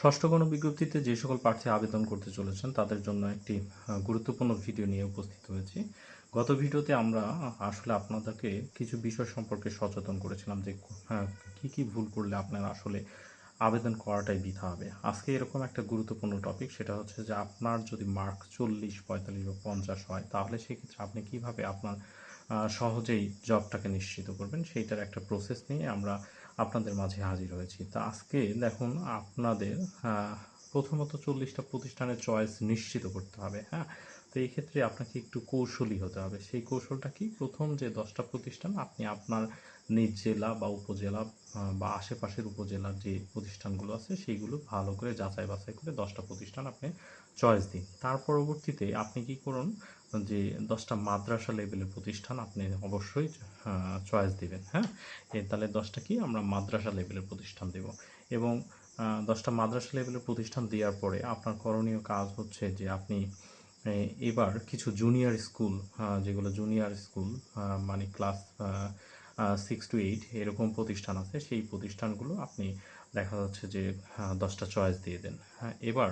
ষষ্ঠ গণ বিজ্ঞপ্তিতে যে সকল প্রার্থী আবেদন করতে চলেছেন তাদের জন্য একটি গুরুত্বপূর্ণ ভিডিও নিয়ে উপস্থিত হয়েছি। গত ভিডিওতে আমরা আসলে আপনাদেরকে কিছু বিষয় সম্পর্কে সচেতন করেছিলাম যে হ্যাঁ, কি কি ভুল করলে আপনার আসলে আবেদন করাটাই বৃথা হবে। আজকে এরকম একটা গুরুত্বপূর্ণ টপিক সেটা হচ্ছে যে আপনার যদি মার্ক চল্লিশ পঁয়তাল্লিশ বা পঞ্চাশ হয় তাহলে সেক্ষেত্রে আপনি কীভাবে আপনার সহজেই জবটাকে নিশ্চিত করবেন? সেইটার একটা প্রসেস নিয়ে আমরা আপনাদের মাঝে হাজির হয়েছি। তা আজকে দেখুন আপনাদের আহ, প্রথমত চল্লিশটা প্রতিষ্ঠানের চয়েস নিশ্চিত করতে হবে হ্যাঁ। তো এই ক্ষেত্রে আপনাকে একটু কৌশলী হতে হবে। সেই কৌশলটা কি? প্রথম যে দশটা প্রতিষ্ঠান, আপনি আপনার নিজ জেলা বা উপজেলা বা আশেপাশের উপজেলার যে প্রতিষ্ঠানগুলো আছে, সেইগুলো ভালো করে যাচাই বাছাই করে দশটা প্রতিষ্ঠান আপনি চয়েস দিন। তার পরবর্তীতে আপনি কি করুন, যে দশটা মাদ্রাসা লেভেলের প্রতিষ্ঠান আপনি অবশ্যই চয়েস দিবেন হ্যাঁ? তাহলে দশটা কি? আমরা মাদ্রাসা লেভেলের প্রতিষ্ঠান দেব। এবং দশটা মাদ্রাসা লেভেলের প্রতিষ্ঠান দেওয়ার পরে আপনার করণীয় কাজ হচ্ছে যে আপনি এবার কিছু জুনিয়র স্কুল যেগুলো জুনিয়র স্কুল মানে ক্লাস সিক্স টু এইট এরকম প্রতিষ্ঠান আছে। সেই প্রতিষ্ঠানগুলো আপনি দেখা যাচ্ছে যে দশটা চয়েস দিয়ে দেন। হ্যাঁ এবার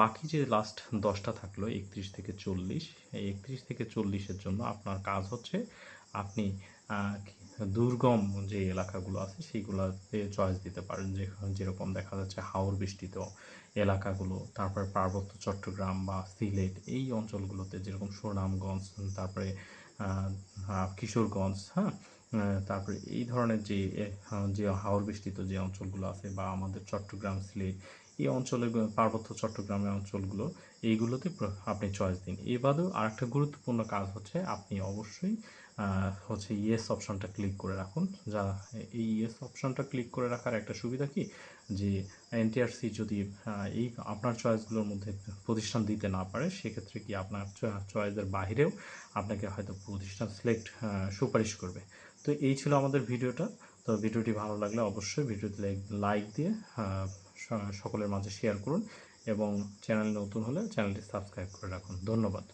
বাকি যে লাস্ট দশটা থাকল, একত্রিশ থেকে চল্লিশ, এই একত্রিশ থেকে চল্লিশের জন্য আপনার কাজ হচ্ছে আপনি দুর্গম যে এলাকাগুলো আছে, সেইগুলোতে চয়েস দিতে পারেন। যে যেরকম দেখা যাচ্ছে হাওর বেষ্টিত এলাকাগুলো, তারপরে পার্বত্য চট্টগ্রাম বা সিলেট, এই অঞ্চলগুলোতে যেরকম সুনামগঞ্জ, তারপরে কিশোরগঞ্জ হ্যাঁ? তারপরে এই ধরনের যে যে হাওর বেষ্টিত যে অঞ্চলগুলো আছে বা আমাদের চট্টগ্রাম, সিলেট, এই অঞ্চলে, পার্বত্য চট্টগ্রামের অঞ্চলগুলো, এইগুলোতে আপনি চয়েস দিন। এ বাদেও আরেকটা গুরুত্বপূর্ণ কাজ হচ্ছে, আপনি অবশ্যই হচ্ছে ইয়েস অপশনটা ক্লিক করে রাখুন। যা এই ইয়েস অপশনটা ক্লিক করে রাখার একটা সুবিধা কি? যে এনটিআরসি যদি এই আপনার চয়েসগুলোর মধ্যে প্রতিষ্ঠান দিতে না পারে, সেক্ষেত্রে কি আপনার চয়েসের বাইরেও আপনাকে হয়তো প্রতিষ্ঠান সিলেক্ট সুপারিশ করবে। তো এই ছিল আমাদের ভিডিওটা। তো ভিডিওটি ভালো লাগলে অবশ্যই ভিডিওতে লাইক দিয়ে সকলের মাঝে শেয়ার করুন এবং চ্যানেল নতুন হলে চ্যানেলটি সাবস্ক্রাইব করে রাখুন। ধন্যবাদ।